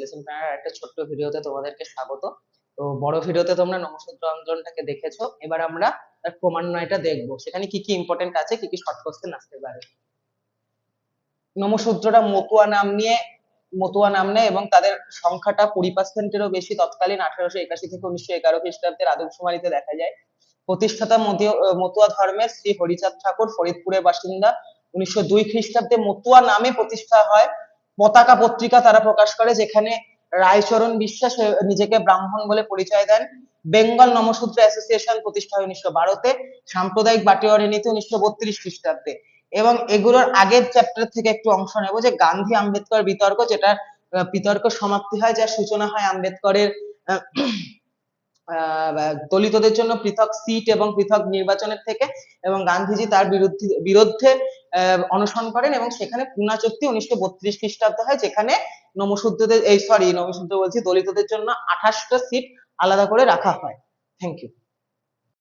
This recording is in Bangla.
লেসন প্ল্যানের একটা ছোট্ট ভিডিওতে তোমাদেরকে স্বাগত। তো বড় ভিডিওতে তোমরা নমসূত্র দেখেছ। এবার আমরা তার ক্রমান্বয়টা দেখব। সেখানে কি কি ইম্পর্টেন্ট আছে, কি কি শর্ট কোশ্চেন আসতে পারে। নমসূত্রটা মতুয়া নাম নিয়ে, মতুয়া নাম নেয় এবং তাদের সংখ্যাটা কুড়ি পার্সেন্টেরও বেশি তৎকালীন আঠারোশো একাশি থেকে উনিশশো এগারো খ্রিস্টাব্দের আদমশুমারিতে দেখা যায়। প্রতিষ্ঠাতা মতুয়া ধর্মের শ্রী হরিচাঁদ ঠাকুর, ফরিদপুরের বাসিন্দা। উনিশশো দুই খ্রিস্টাব্দে মতুয়া নামে প্রতিষ্ঠা হয়। পতাকা পত্রিকা তারা প্রকাশ করে যেখানে রায়চরণ বিশ্বাস নিজেকে ব্রাহ্মণ বলে পরিচয় দেন। বেঙ্গল নমসূত্র অ্যাসোসিয়েশন প্রতিষ্ঠা হয় উনিশশো বারোতে, সাম্প্রদায়িক বাটিওয়ারি নীতি উনিশশো বত্রিশ খ্রিস্টাব্দে। এবং এগুলোর আগের চ্যাপ্টার থেকে একটু অংশ নেব যে গান্ধী আম্বেদকর বিতর্ক যেটা বিতর্ক সমাপ্তি হয়, যার সূচনা হয় আম্বেদকরের দলিতদের জন্য পৃথক সিট এবং পৃথক নির্বাচনের থেকে এবং গান্ধীজি তার বিরুদ্ধে বিরুদ্ধে অনশন করেন এবং সেখানে পুনা চুক্তি উনিশশো বত্রিশ খ্রিস্টাব্দে হয়, যেখানে নমশূদ্রদের এই সরি নমশূদ্র বলছি, দলিতদের জন্য আঠাশটা সিট আলাদা করে রাখা হয়। Thank you